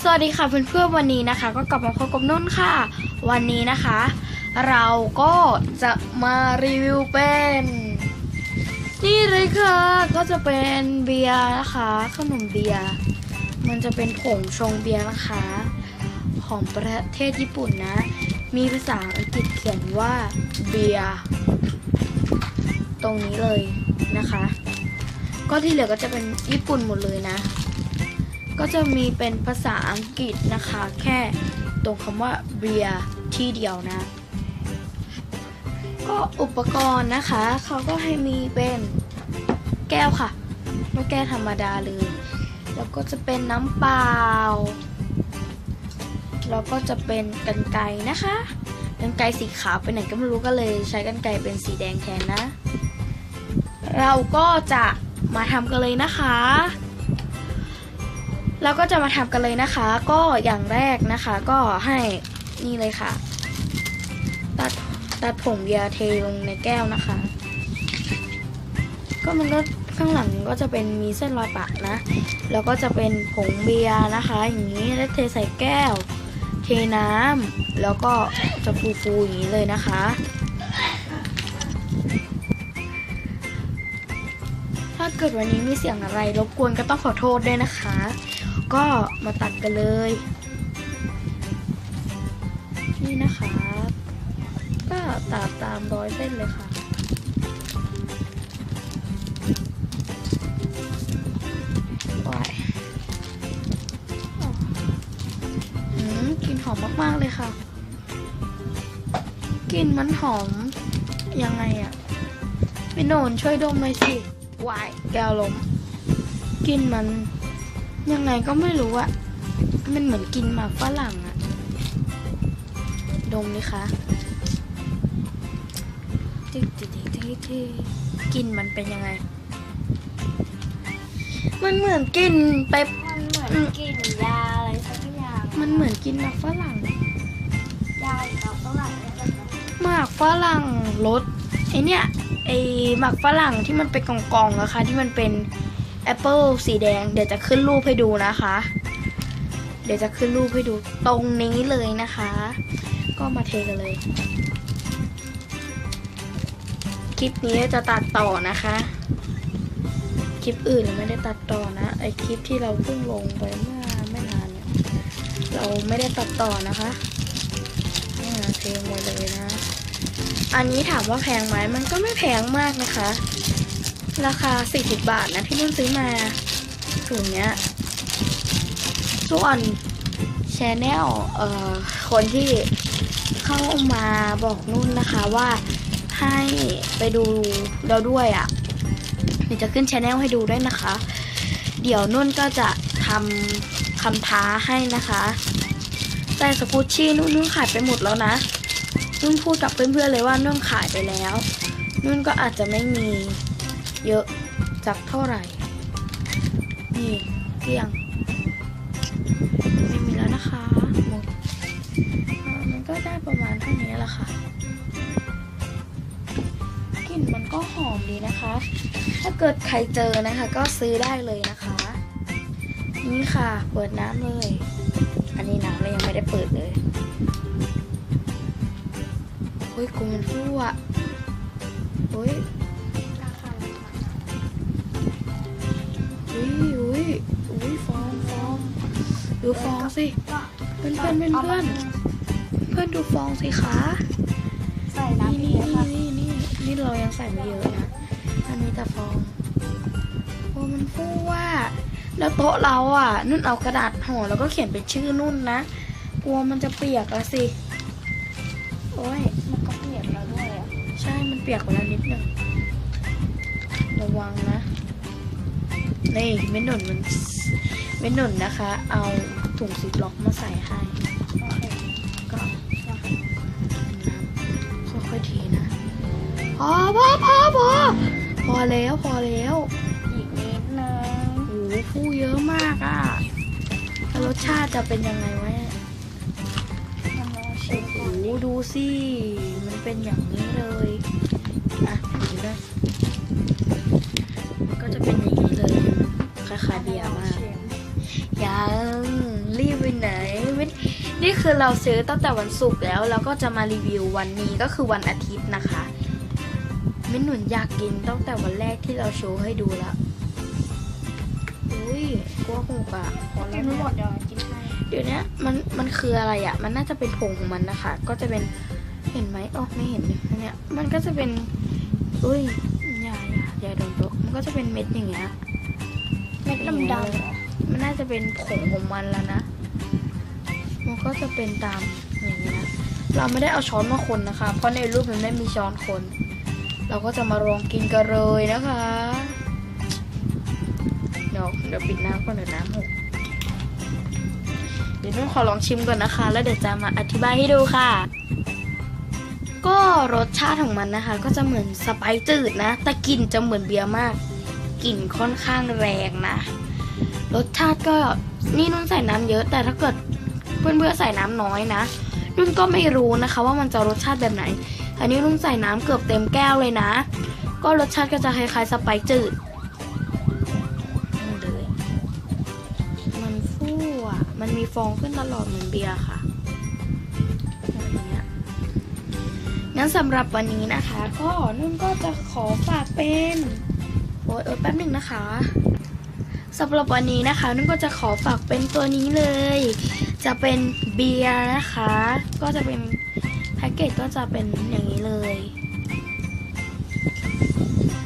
สวัสดีค่ะเพื่อนๆวันนี้นะคะ ก็กลับมาพบกับนุ่นค่ะ วันนี้นะคะ เราก็จะมารีวิวเป็น นี่เลยค่ะ ก็จะเป็นเบียร์นะคะขนมเบียร์มันจะเป็นผงชงเบียร์นะคะ ของประเทศญี่ปุ่นนะ มีภาษาอังกฤษเขียนว่าเบียร์ตรงนี้เลยนะคะ ก็ที่เหลือก็จะเป็นญี่ปุ่นหมดเลยนะ ก็จะมีเป็นภาษาอังกฤษนะคะ แค่ตรงคำว่าเบียร์ที่เดียวนะ ก็อุปกรณ์นะคะ เขาก็ให้มีเป็นแก้วค่ะไม่แก้วธรรมดาเลย แล้วก็จะเป็นน้ำเปล่า แล้วก็จะเป็นกันไกนะคะกันไกสีขาวไปไหนก็ไม่รู้ก็เลย ใช้กันไกเป็นสีแดงแทนนะ เราก็จะมาทำกันเลยนะคะ เราก็จะมาทำกันเลยนะคะ ก็อย่างแรกนะคะก็ให้นี่เลยค่ะ ตัดตัดผงเบียร์เทลงในแก้วนะคะ ก็มันก็ข้างหลังก็จะเป็นมีเส้นรอยปะนะ แล้วก็จะเป็นผงเบียร์นะคะ อย่างนี้แล้วเทใส่แก้ว เทน้ำแล้วก็จะฟูๆอย่างนี้เลยนะคะถ้าเกิดวันนี้มีเสียงอะไรรบกวนก็ต้องขอโทษด้วยนะคะ ก็มาตัดกันเลย นี่นะคะ ก็ตัดตามร้อยเส้นเลยค่ะโอ้ยอืมกลิ่นหอมมาก ๆ เลยค่ะ กลิ่นมันหอม ยังไงอะพี่โนนช่วยดมหน่อยสิวายแก้วลมกลิ่นมัน ยังไงก็ไม่รู้อะมันเหมือนกินหมากฝรั่งอะดมดิคะติ๊กติ๊กติ๊กติ๊กติ๊กกลิ่นมันเป็นยังไง มันเหมือนกินไป มันเหมือนกลิ่นยาอะไรสักอย่างมันเหมือนกินหมากฝรั่ง ยากับฝรั่งเนี่ยมันแบบหมากฝรั่งรสไอเนี่ยไอหมากฝรั่งที่มันเป็นกล่องๆอะคะที่มันเป็น แอปเปิลสีแดง เดี๋ยวจะขึ้นรูปให้ดูนะคะ เดี๋ยวจะขึ้นรูปให้ดูตรงนี้เลยนะคะ ก็มาเทกันเลย คลิปนี้จะตัดต่อนะคะ คลิปอื่นเราไม่ได้ตัดต่อนะ ไอคลิปที่เราเพิ่งลงไปเมื่อไม่นานเนี่ย เราไม่ได้ตัดต่อนะคะเนี่ยเทหมดเลยนะ อันนี้ถามว่าแพงไหมมันก็ไม่แพงมากนะคะ ราคา 40 บาทนะที่นุ่นซื้อมาถุงเนี้ย ส่วนชแนลเอ่อคนที่เข้ามาบอกนุ่นนะคะว่าให้ไปดูเราด้วยอะ่ะเดี๋ยวจะขึ้นชแนลให้ดูด้วยนะคะ เดี๋ยวนุ่นก็จะทำคำท้าให้นะคะ แต่สกูชชี่นุ่นนุ่นขายไปหมดแล้วนะ นุ่นพูดกับเพื่อนๆเลยว่านุ่นขายไปแล้ว นุ่นก็อาจจะไม่มี เยอะจักเท่าไหร่ นี่เกลี้ยง ไม่มีแล้วนะคะหมดมันก็ได้ประมาณเท่านี้แหละค่ะกลิ่นมันก็หอมดีนะคะ ถ้าเกิดใครเจอนะคะ ก็ซื้อได้เลยนะคะ นี่ค่ะ เปิดน้ำเลย อันนี้น้ำเรายังไม่ได้เปิดเลยเฮ้ยกูมันฟู่วเฮ้ย อุ้ยอุ้ยอุ้ยฟองฟองดูฟองสิก็เพื่อนเพื่อนเพื่อนเพื่อนเพื่อนดูฟองสิคะใส่น้ำนี่นี่นี่ค่ะนี่นี่นี่เรายังใส่ไม่เยอะนะอันนี้แต่ฟองโอ้มันฟูว่า แล้วโต๊ะเราอะ นุ่นเอากระดาษห่อแล้วก็เขียนเป็นชื่อนุ่นนะกลัวมันจะเปียกละสิ โอ้ย มันก็เปลี่ยนแล้วด้วยอะใช่ มันเปียกไปแล้วนิดนึงระวังนะ นี่เมนหนุนมันเมนหนุนนะคะ เอาถุงซิปล็อกมาใส่ให้ก็ค่อยๆเทนะพอพอพอพอพอแล้วพอแล้วอีกนิดนึงโอ้โหฟูเยอะมากอะ่ะแล้วรสชาติจะเป็นยังไงวะเนี่ยทำแล้วชิมโอ้โหดูสิมันเป็นอย่างนี้เลยอะดูด้วยมันะ คล้ายๆเบียร์มากชิมยังรีบไปไหนไม่นี่คือเราซื้อตั้งแต่วันศุกร์แล้วแล้วก็จะมารีวิววันนี้ก็คือวันอาทิตย์นะคะมินหนุนอยากกินตั้งแต่วันแรกที่เราโชว์ให้ดูแล้วอุ้ยกลัวหูกอะพอกิแล้นวไม่หมเนี่ยดเดี๋ยวกินให้เดี๋ยวนี้มันมันคืออะไรอะมันน่าจะเป็นผงของมันนะคะ ก็จะเป็นเห็นไหมอ๋อไม่เห็นเลยอันเนี่ยมันก็จะเป็นอุ้ยยายอะยายโดนโต๊ะมันก็จะเป็นเม็ดอย่างเงี้ยเม็ดดำๆเหรอมันน่าจะเป็นผงของมันแล้วนะ มันก็จะเป็นตามอย่างเงี้ยเราไม่ได้เอาช้อนมาคนนะคะ เพราะในรูปมันไม่มีช้อนคน เราก็จะมาลองกินกันเลยนะคะ เดี๋ยวเดี๋ยวปิดน้ำก่อนเดี๋ยวน้ำหกเดี๋ยวนุ่นขอลองชิมก่อนนะคะ แล้วเดี๋ยวจะมาอธิบายให้ดูค่ะ ก็รสชาติของมันนะคะ ก็จะเหมือนสไปซ์จืดนะ แต่กลิ่นจะเหมือนเบียร์มาก กลิ่นค่อนข้างแรงนะ รสชาติก็นี่นุ่นใส่น้ำเยอะ แต่ถ้าเกิดเพื่อนๆใส่น้ำน้อยนะนุ่นก็ไม่รู้นะคะ ว่ามันจะรสชาติแบบไหน อันนี้นุ่นใส่น้ำเกือบเต็มแก้วเลยนะ ก็รสชาติก็จะคล้ายๆสไปซ์จืดนี่เลยมันฟู่อะมันมีฟองขึ้นตลอดเหมือนเบียร์ค่ะอะไรอย่างเงี้ยงั้นสำหรับวันนี้นะคะ ก็นุ่นก็จะขอฝากเป็น อ้ยแป๊บหนึ่งนะคะสำหรับวันนี้นะคะนุ่นก็จะขอฝากเป็นตัวนี้เลย จะเป็นเบียร์นะคะ ก็จะเป็นแพ็กเกจก็จะเป็นอย่างนี้เลย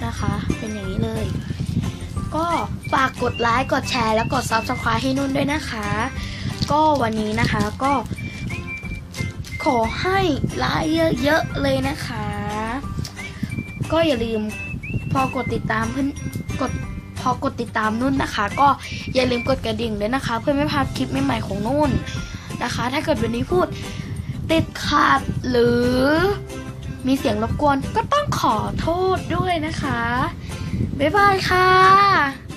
นะคะ เป็นอย่างนี้เลย ก็ฝากกดไลค์กดแชร์แล้วกด subscribe ให้นุ่นด้วยนะคะ ก็วันนี้นะคะก็ ขอให้ไลค์เยอะๆเลยนะคะ ก็อย่าลืม พอกดติดตามเพื่อนกดพอกดติดตามนุ่นนะคะ ก็อย่าลืมกดกระดิ่งด้วยนะคะ เพื่อไม่พลาดคลิปใหม่ๆของนุ่นนะคะ ถ้าเกิดวันนี้พูดติดขัดหรือมีเสียงรบกวนก็ต้องขอโทษด้วยนะคะ บ๊ายบายค่ะ